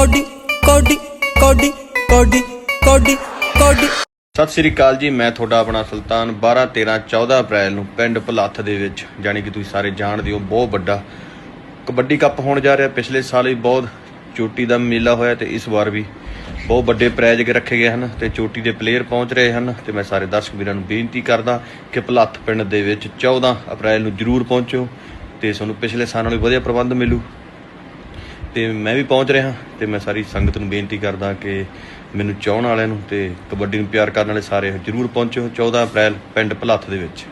Cody ਕੋਡੀ ਕੋਡੀ ਕੋਡੀ ਕੋਡੀ ਕੋਡੀ। ਸਤਿ ਸ੍ਰੀ ਅਕਾਲ ਜੀ, ਮੈਂ ਤੁਹਾਡਾ ਆਪਣਾ ਸੁਲਤਾਨ 12 13 14 ਅਪ੍ਰੈਲ ਨੂੰ ਪਿੰਡ ਭਲੱਥ ਦੇ ਵਿੱਚ, ਜਾਣੀ ਕਿ ਤੁਸੀਂ ਸਾਰੇ ਜਾਣਦੇ ਹੋ, ਬਹੁਤ ਵੱਡਾ ਕਬੱਡੀ ਕੱਪ ਹੋਣ ਜਾ ਰਿਹਾ। ਪਿਛਲੇ ਸਾਲ ਵੀ ਬਹੁਤ ਚੋਟੀ ਦਾ ਮੇਲਾ ਹੋਇਆ ਤੇ ਇਸ ਵਾਰ ਵੀ ਬਹੁਤ ਵੱਡੇ ਪ੍ਰਾਈਜ਼ ਕੇ ਰੱਖੇ ਗਏ ਹਨ ਤੇ ਚੋਟੀ ਦੇ ਪਲੇਅਰ ਪਹੁੰਚ ਰਹੇ ਹਨ ਤੇ ਮੈਂ ਸਾਰੇ ਦਰਸ਼ਕ ਵੀਰਾਂ ਨੂੰ ਬੇਨਤੀ ਕਰਦਾ ਕਿ ਭਲੱਥ ਪਿੰਡ ਦੇ ਵਿੱਚ 14 ਅਪ੍ਰੈਲ ਨੂੰ ਜਰੂਰ ਪਹੁੰਚੋ ਤੇ ਤੁਹਾਨੂੰ ਪਿਛਲੇ ਸਾਲ ਨਾਲੋਂ ਵਧੀਆ ਪ੍ਰਬੰਧ ਮਿਲੂ। ਤੇ ਮੈਂ ਵੀ ਪਹੁੰਚ ਰਿਹਾ ਤੇ ਮੈਂ ਸਾਰੀ ਸੰਗਤ ਨੂੰ ਬੇਨਤੀ ਕਰਦਾ ਕਿ ਮੈਨੂੰ ਚਾਹਣ ਵਾਲਿਆਂ ਨੂੰ ਤੇ ਕਬੱਡੀ ਨੂੰ ਪਿਆਰ ਕਰਨ ਵਾਲੇ ਸਾਰੇ ਜਰੂਰ ਪਹੁੰਚੋ 14 ਅਪ੍ਰੈਲ ਪਿੰਡ ਭਲੱਥ ਦੇ ਵਿੱਚ।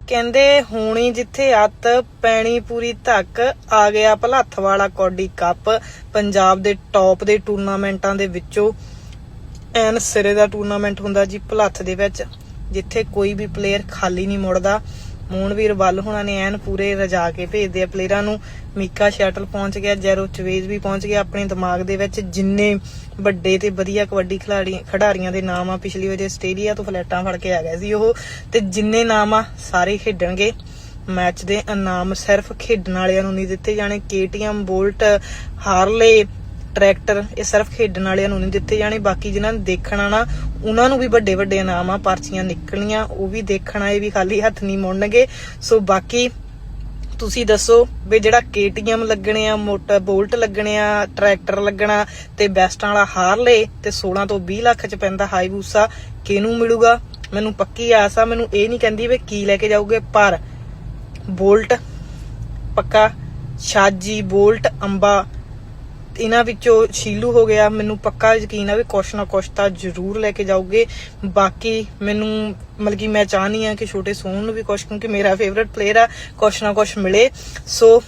ਕਹਿੰਦੇ ਹੋਣੀ ਜਿੱਥੇ ਅੱਤ ਪੈਣੀ ਪੂਰੀ ਧੱਕ ਆ ਗਿਆ ਭਲੱਥ ਵਾਲਾ ਕੌਡੀ ਕੱਪ। ਪੰਜਾਬ ਦੇ ਟੌਪ ਦੇ ਟੂਰਨਾਮੈਂਟਾਂ ਦੇ ਵਿੱਚੋਂ ਐਨ ਸਿਰੇ ਦਾ ਟੂਰਨਾਮੈਂਟ ਹੁੰਦਾ ਜੀ ਭਲੱਥ ਦੇ ਵਿੱਚ, ਜਿੱਥੇ ਕੋਈ ਵੀ ਪਲੇਅਰ ਖਾਲੀ ਨਹੀਂ ਮੁੜਦਾ। ਮੋਹਨਵੀਰ ਵੱਲ ਹੋਣਾ ਨੇ ਐਨ ਪੂਰੇ ਰਜਾ ਕੇ ਭੇਜਦੇ ਆ। ਪਲੇਅਰਾਂ ਨੂੰ ਮੀਕਾ ਸ਼ਟਲ ਪਹੁੰਚ ਗਿਆ, ਜੈਰੋ ਚਵੇਜ਼ ਵੀ ਪਹੁੰਚ ਗਿਆ। ਆਪਣੇ ਦਿਮਾਗ ਦੇ ਵਿੱਚ ਜਿੰਨੇ ਵੱਡੇ ਤੇ ਵਧੀਆ ਕਬੱਡੀ ਖਿਡਾਰੀ, ਖਿਡਾਰੀਆਂ ਦੇ ਨਾਮ ਆ, ਪਿਛਲੀ ਵਾਰ ਆਸਟ੍ਰੇਲੀਆ ਤੋਂ ਫਲੈਟਾਂ ਫੜ ਕੇ ਆ ਗਿਆ ਸੀ ਉਹ। ਤੇ ਜਿੰਨੇ ਨਾਮ ਆ, ਸਾਰੇ ਖੇਡਣਗੇ। ਮੈਚ ਦੇ ਇਨਾਮ ਸਿਰਫ ਖੇਡਣ ਵਾਲਿਆਂ ਨੂੰ ਨਹੀਂ ਦਿੱਤੇ ਜਾਣੇ। KTM ਬੋਲਟ, ਹਾਰਲੇ ਟਰੈਕਟਰ, ਇਹ ਸਿਰਫ ਖੇਡਣ ਵਾਲਿਆਂ ਨੂੰ ਨਹੀਂ ਦਿੱਤੇ ਜਾਣੇ, ਬਾਕੀ ਜਿਨ੍ਹਾਂ ਨੇ ਦੇਖਣਾ ਨਾ ਉਹਨਾਂ ਨੂੰ ਵੀ ਵੱਡੇ ਵੱਡੇ ਇਨਾਮ ਆ, ਪਰਚੀਆਂ ਨਿਕਲਣੀਆਂ, ਉਹ ਵੀ ਦੇਖਣਾ ਆਏ ਵੀ ਖਾਲੀ ਹੱਥ ਨਹੀਂ ਮੁੜਨਗੇ। ਸੋ ਬਾਕੀ ਤੁਸੀਂ ਦੱਸੋ ਵੀ ਜਿਹੜਾ KTM ਲੱਗਣੇ ਆ, ਮੋਟਰ ਬੋਲਟ ਲੱਗਣੇ ਆ, ਟਰੈਕਟਰ ਲੱਗਣਾ ਤੇ ਬੈਸਟਾਂ ਵਾਲਾ ਹਾਰਲੇ ਤੇ 16 ਤੋਂ 20 ਲੱਖ ਚ ਪੈਂਦਾ ਹਾਈਬੂਸਾ ਕਿਹਨੂੰ ਮਿਲੂਗਾ? ਮੈਨੂੰ ਪੱਕੀ ਆਸ ਆ, ਮੈਨੂੰ ਇਹ ਨਹੀਂ ਕਹਿੰਦੀ ਵੀ ਕੀ ਲੈ ਕੇ ਜਾਓਗੇ ਪਰ ਬੋਲਟ ਪੱਕਾ, ਛਾਜੀ ਬੋਲਟ ਅੰਬਾ ਇਹਨਾਂ ਵਿੱਚੋਂ ਸ਼ੀਲੂ ਹੋ ਗਿਆ, ਮੈਨੂੰ ਪੱਕਾ ਯਕੀਨ ਆ ਵੀ ਕੁਛ ਨਾ ਕੁਛ ਤਾਂ ਜ਼ਰੂਰ ਲੈ ਕੇ ਜਾਓਗੇ ਬਾਕੀ ਮੈਨੂੰ ਮਤਲਬ ਕਿ ਮੈਂ ਚਾਹਨੀ ਆ ਕਿ ਛੋਟੇ ਸੋਹਣ ਨੂੰ ਵੀ ਕੁਛ, ਕਿਉਂਕਿ ਮੇਰਾ ਫੇਵਰਿਟ ਪਲੇਅਰ ਆ, ਕੁਛ ਨਾ ਕੁਛ ਮਿਲੇ। ਸੋ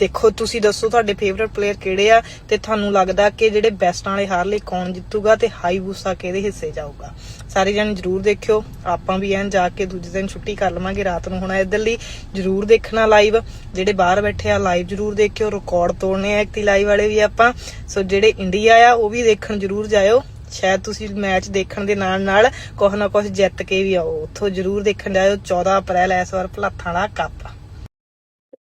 ਦੇਖੋ, ਤੁਸੀਂ ਦੱਸੋ ਤੁਹਾਡੇ ਫੇਵਰਿਟ ਪਲੇਅਰ ਕਿਹੜੇ ਆ ਤੇ ਤੁਹਾਨੂੰ ਲੱਗਦਾ ਕਿ ਜਿਹੜੇ ਬੈਸਟਾਂ ਵਾਲੇ ਹਾਰ ਲਈ ਕੌਣ ਜਿੱਤੂਗਾ ਤੇ ਹਾਈ ਬੂਸਾ ਕਿਹਦੇ ਹਿੱਸੇ ਜਾਊਗਾ? ਸਾਰੇ ਜਣ ਜਰੂਰ ਦੇਖਿਓ, ਆਪਾਂ ਵੀ ਐਨ ਜਾ ਕੇ ਦੂਜੇ ਦਿਨ ਛੁੱਟੀ ਕਰ ਲਵਾਂਗੇ ਰਾਤ ਨੂੰ ਹੋਣਾ ਇੱਧਰ ਲਈ, ਜਰੂਰ ਦੇਖਣਾ ਲਾਈਵ ਜਿਹੜੇ ਬਾਹਰ ਬੈਠੇ ਆ ਲਾਈਵ ਜਰੂਰ ਦੇਖਿਓ ਰਿਕਾਰਡ ਤੋੜਨੇ ਆ ਇੱਕ ਲਾਈਵ ਵਾਲੇ ਵੀ ਆਪਾਂ, ਸੋ ਜਿਹੜੇ ਇੰਡੀਆ ਆ ਉਹ ਵੀ ਦੇਖਣ ਜਰੂਰ ਜਾਇਓ, ਸ਼ਾਇਦ ਤੁਸੀਂ ਮੈਚ ਦੇਖਣ ਦੇ ਨਾਲ ਨਾਲ ਕੁਛ ਨਾ ਕੁਛ ਜਿੱਤ ਕੇ ਵੀ ਆਓ, ਉੱਥੋਂ ਜਰੂਰ ਦੇਖਣ ਜਾਇਓ 14 ਅਪ੍ਰੈਲ ਇਸ ਵਾਰ ਭਲੱਥਾਂ ਦਾ ਕੱਪ।